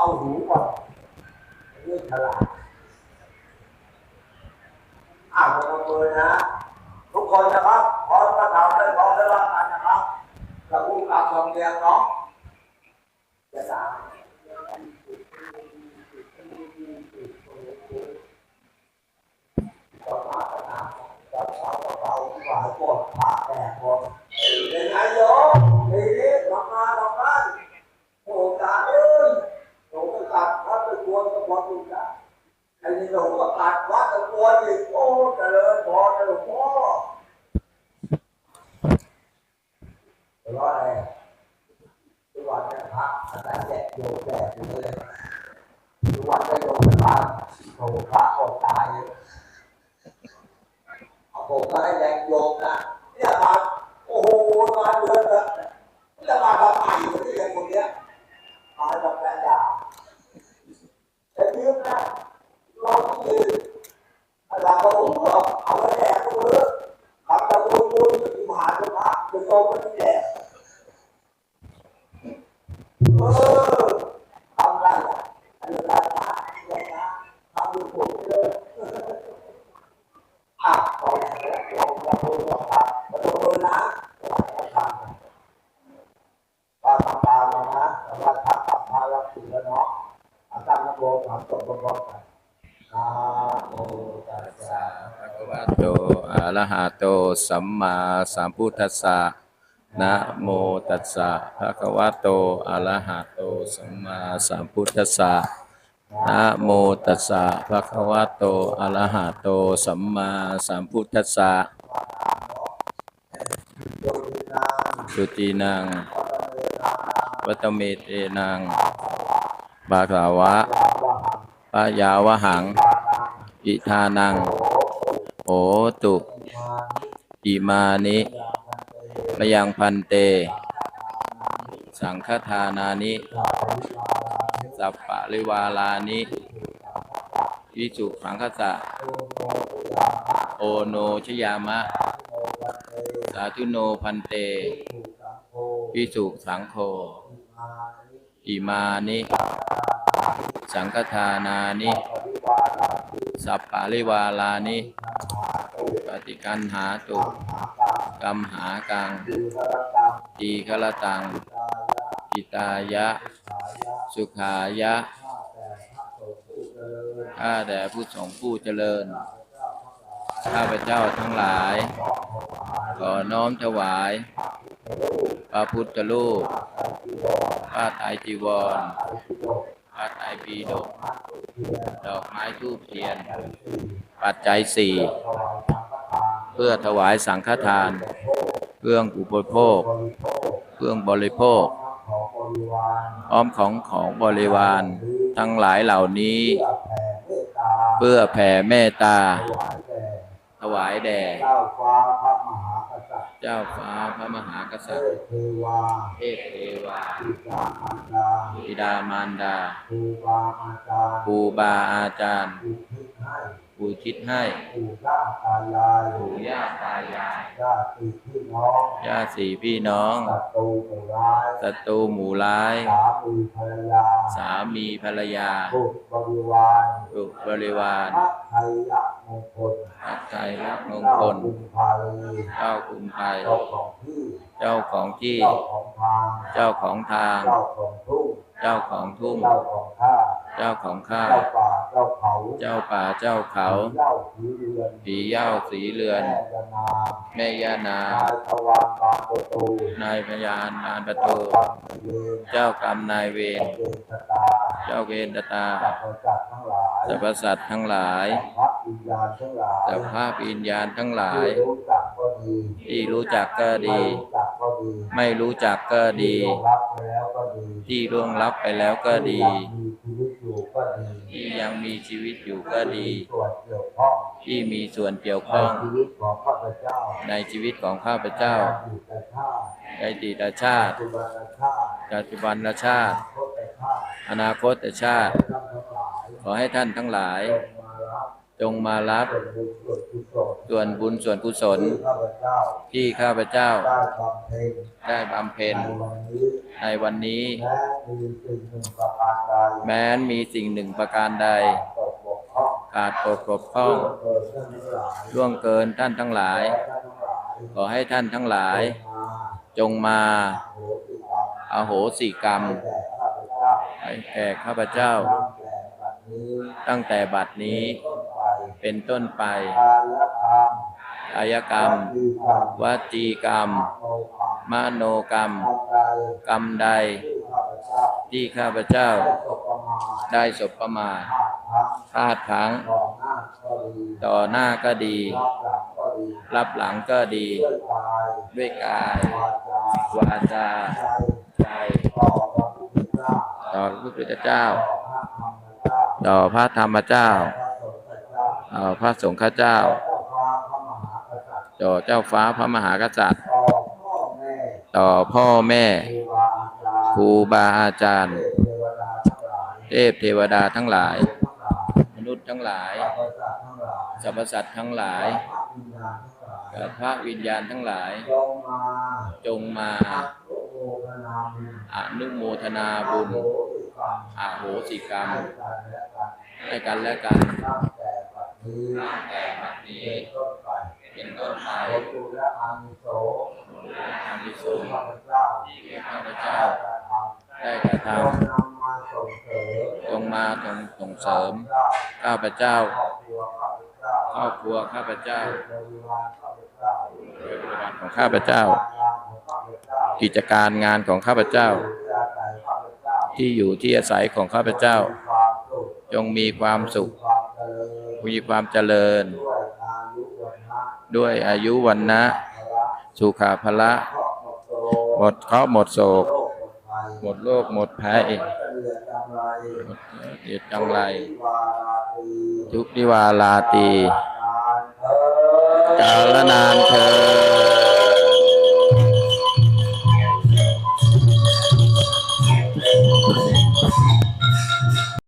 เอาหูก่อนเรื่องฉลาดอ้าวพนมมือนะ ทุกคนนะครับขอประทานได้ขอได้รับการนะครับกระพุ้งกลับลงเรียงเนาะ วัดตะกวนอีกโอ้เจริญพรหลวงพ่อร้อยทุกวันเนี่ยพระอาจารย์แจกโยมแจกอยู่เลยทุกวันได้โยมพระโอ้พระอดตายเอาผมก็ให้แรงโยมนะเนี่ยมาโอ้โหมาเดือนละจะมาทำไมอยู่ที่อย่างคนเนี้ยมาแบบแฟนด่าแต่ยืมนะเราต้องยืนอาจารย์ก็ผมก็เอาไปแจกก็เถอะทำตะบุญบุญที่มหาจุ ฬาเป็นโตเป็นแจกเอ โตอะระหะโตสัมมาสัมพุทธัสสะนะโมตัสสะภะคะวะโตอะระหะโตสัมมาสัมพุทธัสสะนะโมตัสสะภะคะวะโตอะระหะโตสัมมาสัมพุทธัสสะสุตินังปัตเมนาวัตเมเตนังบาขาวะยาวะหังปะยาวะหัง อิทานัง ตุอิมานิยาพันเตมยังพันเต สังฆทานานิ สัพปปะริวาลานิวิจุขังคสะโอโนชยามะ สาธุโนพันเตภิกขุสังโฆวิสุสังโฆอิมานิ สังฆทานานิ สัพปปะริวาลานิ ปฏิกันหาตุตัมหากังกัมหากังดีพระตังทีฆรตังกายะอิตายะ สุขายะข้าแต่ผู้เจริญข้าแต่ผู้ทรงผู้เจริญ ข้าพเจ้าทั้งหลาย ขอน้อมถวายขอน้อมถวายพระพุทธรูปพระไตรจีวร พระไตรจีวรพระไตรปิฎกดอกไม้ทูบเทียน ปัจจัยสี่เพื่อถวายสังฆทานเพื่องฆทานเครื่องอุปโภค เครื่องบริโภคพร้อมของของบริวารพร้อมของของบริวาร ทั้งหลายเหล่านี้ เพื่อแผ่เมตตาเพื่อแผ่เมตตาถวายแด่ เจ้าฟ้าพระมหากเทษัตริย์พเทวาเทพเทวาบิดามารดาบิดามารดาครูบาอาจารย์ครูบาอาจารย์อุทิศให้ อุทิศให้ปู่ย่าตายายปู่ย่าตายายญาติพี่น้องญาติพี่น้องศัตรูผู้ร้ายศัตรูหมู่ร้าย สามีภรรยาสามีภรรยาบุตรบริวารลูกบริวารพระไทยมงคลอัตไตรยมงเจ้าคลคุณภาลีเจ้าคุณภัยเจ้าของที่เจ้าของที่ เจ้าของทางเจ้าของทาง เจ้าของทุ่งเจ้าของทุ่งเจ้าของข้าเจ้าของข้าเจ้าป่า เจ้าเขา เจ้าป่าเจ้าเขาเจ้าผีเรือนผีเหย้าสีเรือน แม่ยานามแม่ย่านางนายทวารบางประตูนายพยานนานประเจ้าตูกรรมนายเวรเจ้ากรรมนายเวรเจ้าเวรชะตาเจ้าเวรตาสัพพสัตว์ทั้งหลายสรรพสัตว์ทั้งหลายสัพพวิญญาณทั้งหลายสัพพวิญญาณทั้งหลาย ที่รู้จักก็ดีที่รู้จักก็ดีไม่รู้จักก็ดี ไม่รู้จักก็ดี ที่ล่วงลับไปแล้วก็ดี ยังมีชีวิตอยู่ก็ดีที่ยังมีชีวิตอยู่ก็ดีที่มีส่วนเกี่ยวข้องในชีวิตของข้าพเจ้าในชีวิตของข้าพเจ้าในอดีตชาติปัจจุบันชาติปัจจุบันชาติอนาคตชาติอนาคตชาติขอให้ท่านทั้งหลายขอให้ท่านทั้งหลาย จงมารับจงมารับส่วนบุญส่วนกุศลส่วนบุญส่วนกุศล ที่ข้าพเจ้าที่ข้าพเจ้าได้บำเพ็ญได้บำเพ็ญในวันนี้ในวันนี้ และมีสิ่งหนึ่งประ การใดแม้นมีสิ่งหนึ่งประการใด ตกบกพร่องขาดตกบกพร่องล่วงเกินท่านทั้งหลายล่วงเกินท่านทั้งหลายขอให้ท่านทั้งหลาย มาจงมาโหติกรรมอโหสิกรรมแก่ข้าพเจ้าให้แก่ข้าพเจ้า ตั้งแต่บัดนี้ตั้งแต่บัดนี้ต้นไปเป็นต้นไปกายกรรมกายกรรมวจีกรรมวจีกรรม มโนกรรมมโนกรรมกรรมใดกรรมใด ที่ข้าพเจ้าได้สบประมาทได้สบประมาทพลาดพลั้ง ต่อหน้าก็ดี รับหลังก็ดี ด้วยกาย วาจาใจต่อพระพุทธเจ้า ต่อพระธรรมเจ้าต่อพระสงฆ์เจ้า ต่อเจ้าฟ้าพระมหากษัตริย์ ต่อพ่อแม่ ครูบาอาจารย์ครูบาอาจารย์เทพเทวดาทั้งหลายเทพเทวดาทั้งหลาย มนุษย์ทั้งหลายสรรพสัตว์ทั้งหลายสรรพสัตว์ทั้งหลายพระวิญญาณทั้งหลายกับพระวิญญาณทั้งหลาย จงมาจงมาอนุโมทนาบุญอนุโมทนาบุญอโหสิกรรมอาโหสิกรรมให้กันและกันให้กันและกันตั้งแต่บัดนี้ตั้งแต่บัดนี้เป็นต้นไปเป็นต้นไปผลบุญและอานิสงส์อานิสที่งส์ข้าพเจ้า ที่ข้าพเจ้าได้กรระทำจงมาส่งเสริมำจงมาส่งส่งเสริม ข้าพเจ้าครอบครัวข้าพเจ้าบริวารของข้าพเจ้า กิจการงานของข้าพเจ้า ที่อยู่ที่อาศัยของข้าพเจ้ายังข้าพเจ้าจงมีความสุข มีความเจริญด้วยอายุวันนะด้วยอายุวันนะ สุขาภละ หมดเคราะห์หมดโศก หมดโศกหมดโรคหมดภัยหมดโลกหมดภัยหมดเกลียดจังไรเดียดจังไรทุกนิวาราตรีทุกนิวาลาตีกาลนานเธอญกาลนานเธอ